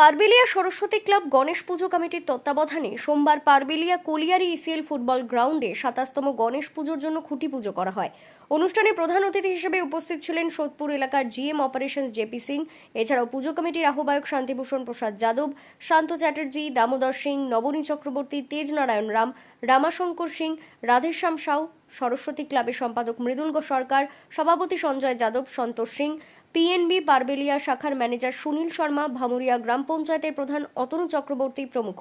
Parbelia Saraswati club Ganesh পুজো কমিটির তত্ত্বাবধানে সোমবার পারবেলিয়া কলিয়ারি ইসিএল ফুটবল গ্রাউন্ডে সাতাশতম গণেশ পুজোর জন্য খুঁটি পুজো করা হয়। অনুষ্ঠানে প্রধান অতিথি হিসেবে উপস্থিত ছিলেন সোদপুর এলাকার জিএম অপারেশন জেপি সিং, এছাড়াও পুজো কমিটির আহ্বায়ক শান্তিভূষণ প্রসাদ যাদব, শান্ত চ্যাটার্জি, দামোদর সিং, নবনী চক্রবর্তী তেজ নারায়ণ রাম, রামাশঙ্কর সিং, রাধেশ্যাম সাউ, সরস্বতী ক্লাবের সম্পাদক মৃদুল সরকার, সভাপতি সঞ্জয় যাদব, সন্তোষ সিং পিএনবি পারবেলিয়া শাখার ম্যানেজার সুনীল শর্মা, ভামুরিয়া গ্রাম পঞ্চায়েতের প্রধান অতনু চক্রবর্তী প্রমুখ।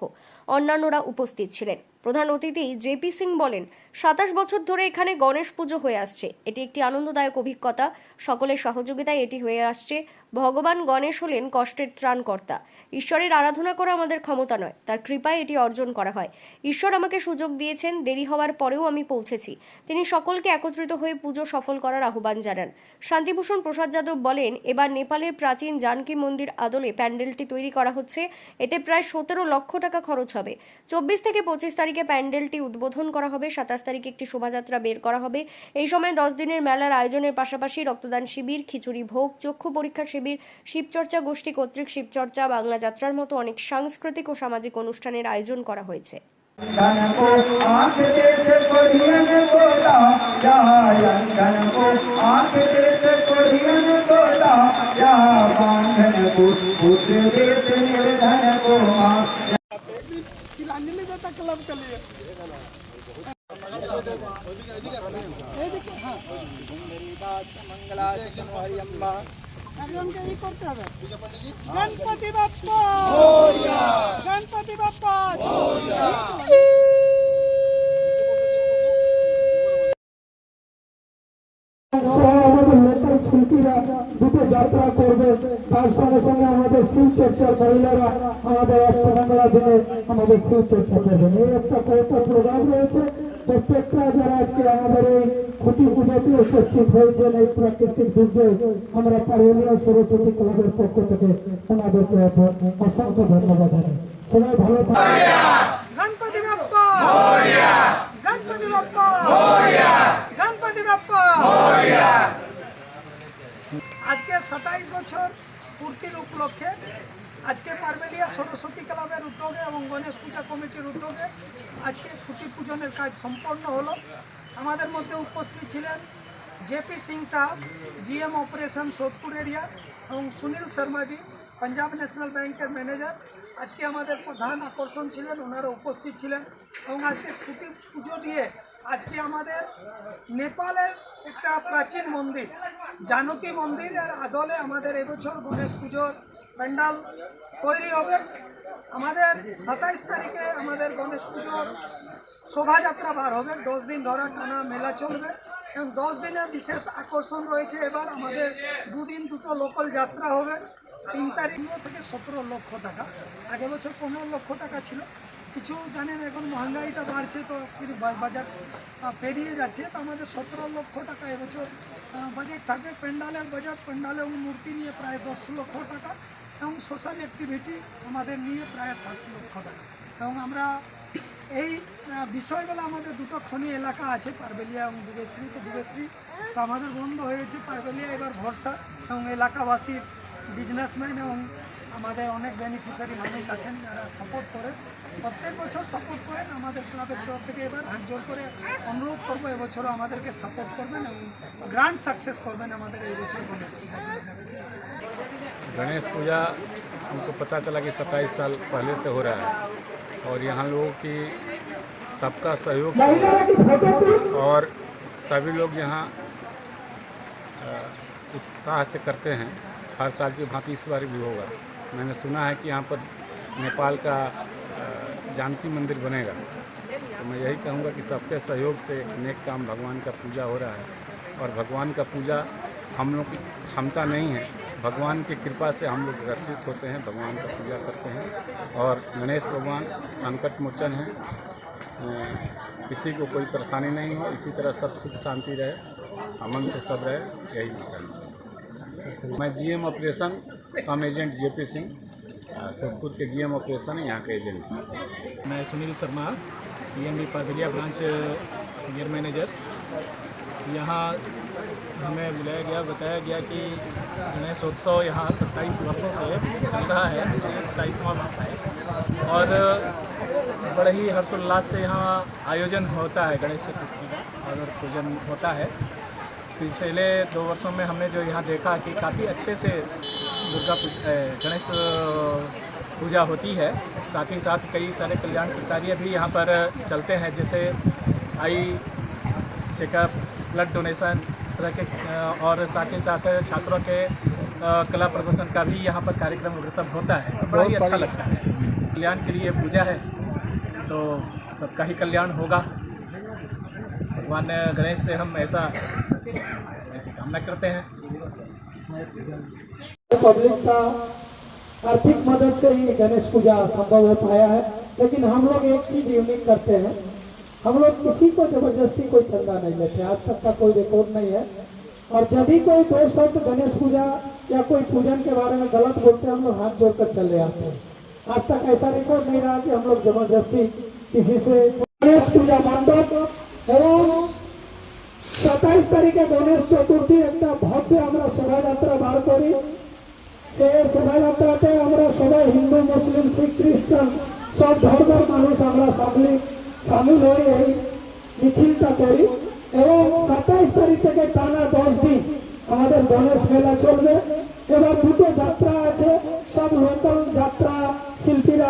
অন্যান্যরা উপস্থিত ছিলেন। প্রধান অতিথি জেপি সিং বলেন, সাতাশ বছর ধরে এখানে গণেশ পুজো হয়ে আসছে। এটি একটি আনন্দদায়ক অভিজ্ঞতা। সকলের সহযোগিতায় এটি হয়ে আসছে। ভগবান গণেশ হলেন কষ্টের ত্রাণকর্তা। ঈশ্বরের আরাধনা করা আমাদের ক্ষমতা নয়, তার কৃপায় এটি অর্জন করা হয়। ঈশ্বর আমাকে সুযোগ দিয়েছেন, দেরি হওয়ার পরেও আমি পৌঁছেছি। তিনি সকলকে একত্রিত হয়ে পুজো সফল করার আহ্বান জানান। শান্তিভূষণ প্রসাদ যাদব বলেন, এবার নেপালের প্রাচীন জানকী মন্দির আদলে প্যান্ডেলটি তৈরি করা হচ্ছে। এতে প্রায় সতেরো লক্ষ টাকা খরচ হবে। চব্বিশ থেকে পঁচিশ তারিখে প্যান্ডেলটি উদ্বোধন করা হবে, সাতাশ তারিখে একটি শোভাযাত্রা বের করা হবে। এই সময় দশ দিনের মেলার আয়োজনের পাশাপাশি রক্তদান শিবির, খিচুড়ি ভোগ, চক্ষু পরীক্ষা শিবির শিবচর্চা গোষ্ঠী কর্তৃক শিবচর্চা বাংলা যাত্রার মতো অনেক সাংস্কৃতিক ও সামাজিক অনুষ্ঠানের আয়োজন করা হয়েছে धन को आंख देते कोढ़ियन कोला जहाँ धन को आंख देते कोढ़ियन कोला जहाँ बांधन को पुत्र देते निर्धन को माँ तिलांजलि देता क्लब के लिए একজনকে ই করতে সহ আমাদের লোকাল শিল্পীরা দুটো যাত্রা করবে তার সঙ্গে সঙ্গে আমাদের চর্চার মহিলারা আমাদের অষ্টমঙ্গলা দিনে আমাদের চর্চা করবেন এই একটা কয়েকটা প্রোগ্রাম রয়েছে। প্রত্যেকটা যারা আজকে আমাদের এই খুঁটি পুজোতে উপস্থিত হয়েছেন এই প্রাকৃতিক দুর্যোগ আমরা পারুলিয়া সরস্বতী ক্লাবের পক্ষ থেকে ওনাদেরকে অসংখ্য ধন্যবাদ জানাই সবাই ভালো থাকবেন ক্লাবের উদ্যোগে এবং গণেশ পূজা কমিটির উদ্যোগে আজকে খুঁটি পূজনের কাজ সম্পন্ন হলো। আমাদের মধ্যে উপস্থিত ছিলেন জেপি সিং সাহেব জিএম অপারেশন সোদপুর এরিয়া এবং সুনীল শর্মাজি, পাঞ্জাব ন্যাশনাল ব্যাংকের ম্যানেজার। আজকে আমাদের প্রধান আকর্ষণ ছিলেন, ওনারা উপস্থিত ছিলেন এবং আজকে খুঁটি পুজো দিয়ে আজকে আমাদের নেপালের একটা প্রাচীন মন্দির, জানকী মন্দিরের আদলে আমাদের এবছর গণেশ পুজোর প্যান্ডাল তৈরি হবে। আমাদের সাতাইশ তারিখে আমাদের গণেশ পুজোর শোভাযাত্রা বার হবে। দশ দিন ধরে টানা মেলা চলবে। এবং দশ দিনে বিশেষ আকর্ষণ রয়েছে এবার। আমাদের দুদিন দুটো লোকাল যাত্রা হবে। তিন তারিখ থেকে সতেরো লক্ষ টাকা। আগে বছর পনেরো লক্ষ টাকা ছিল। কিছু জানেন, এখন মহাঙ্গাইটা বাড়ছে তো বা- বাজার পেরিয়ে যাচ্ছে। তো আমাদের সতেরো লক্ষ টাকা এবছর বাজেট থাকবে। প্যান্ডালের বাজার প্যান্ডাল এবং মূর্তি নিয়ে প্রায় দশ লক্ষ টাকা। এবং সোশ্যাল অ্যাক্টিভিটি আমাদের নিয়ে প্রায় সাত লক্ষ টাকা। এবং আমরা এই বিষয়গুলো আমাদের দুটো খনি এলাকা আছে, পারবেলিয়া এবং দুবেশ্রী তো দুবেশ্রী তো আমাদের বন্ধ হয়েছে পারবেলিয়া, এবার ভরসা। এবং এলাকাবাসীর বিজনেসম্যান এবং আমাদের অনেক বেনিফিশিয়ারি মানুষ আছেন, যারা সাপোর্ট করে। প্রত্যেক বছর সাপোর্ট করেন, আমাদের ক্লাবের তরফ থেকে এবার হাত জোর করে অনুরোধ করব, এবছরও আমাদেরকে সাপোর্ট করবেন এবং গ্র্যান্ড সাকসেস করবেন আমাদের এই বছর গণেশ गणेश पूजा, हमको पता चला कि 27 साल पहले से हो रहा है। और यहाँ लोगों की सबका सहयोग से और सभी लोग यहाँ उत्साह से करते हैं। हर साल की भांति इस बार भी होगा। मैंने सुना है कि यहाँ पर नेपाल का जानकी मंदिर बनेगा। तो मैं यही कहूँगा कि सबके सहयोग से नेक काम भगवान का पूजा हो रहा है। और भगवान का पूजा हम लोग की क्षमता नहीं है। भगवान की कृपा से हम लोग एकत्रित होते हैं, भगवान का पूजा करते हैं और गणेश भगवान संकट मोचन है। किसी को कोई परेशानी नहीं हो, इसी तरह सब सुख शांति रहे, अमन से सब रहे, यही मैं हूँ मैं GM operation cum agent JP Singh Sodepur के जीएम ऑपरेशन यहाँ के एजेंट मैं Sunil Sharma PNB Pargalia branch senior manager यहाँ हमें बुलाया गया, बताया गया कि गणेश उत्सव यहाँ सत्ताईस वर्षों से चल रहा है, सत्ताईसवां वर्ष है। और बड़े ही हर्षोल्लास से यहाँ आयोजन होता है, गणेश चतुर्थी का और पूजन होता है। पिछले दो वर्षों में हमने जो यहाँ देखा कि काफ़ी अच्छे से दुर्गा गणेश पूजा होती है। साथ ही साथ कई सारे कल्याण कार्य भी यहाँ पर चलते हैं, जैसे आई चेकअप, ब्लड डोनेशन इस तरह के और साथ ही साथ छात्रों के कला प्रदर्शन का भी यहाँ पर कार्यक्रम वगैरह सब होता है। बड़ा ही अच्छा लगता है। कल्याण के लिए पूजा है तो सबका ही कल्याण होगा। भगवान गणेश से हम ऐसा ऐसी कामना करते हैं। पब्लिक का आर्थिक मदद से ही गणेश पूजा संभव हो पाया है लेकिन हम लोग एक चीज़ यूनिक करते हैं। हम लोग किसी को ज़बरदस्ती कोई चंदा नहीं लेते, आज तक का कोई रिकॉर्ड नहीं है। और जब भी कोई दो शब्द तो गणेश पूजा या कोई पूजन के बारे में गलत बोलते हैं, हम लोग हाथ जोड़कर चले आते हैं। आज तक ऐसा रिकॉर्ड नहीं रहा कि हम लोग ज़बरदस्ती किसी से गणेश पूजा मंडप एवं सत्ताईस तारीखे गणेश चतुर्थी, एक भव्य हमारा शोभा यात्रा बार करी से शोभा यात्रा हमारा सबाई हिंदू, मुस्लिम, सिख क्रिश्चन सब धर्म मानुष हमारा सामने সামিল হয়ে এই মিছিলটা করি এবং সাতাইশ তারিখ থেকে টানা দশ দিন আমাদের গণেশ মেলা চলবে। এবার দুটো যাত্রা আছে, সব লোকাল যাত্রা শিল্পীরা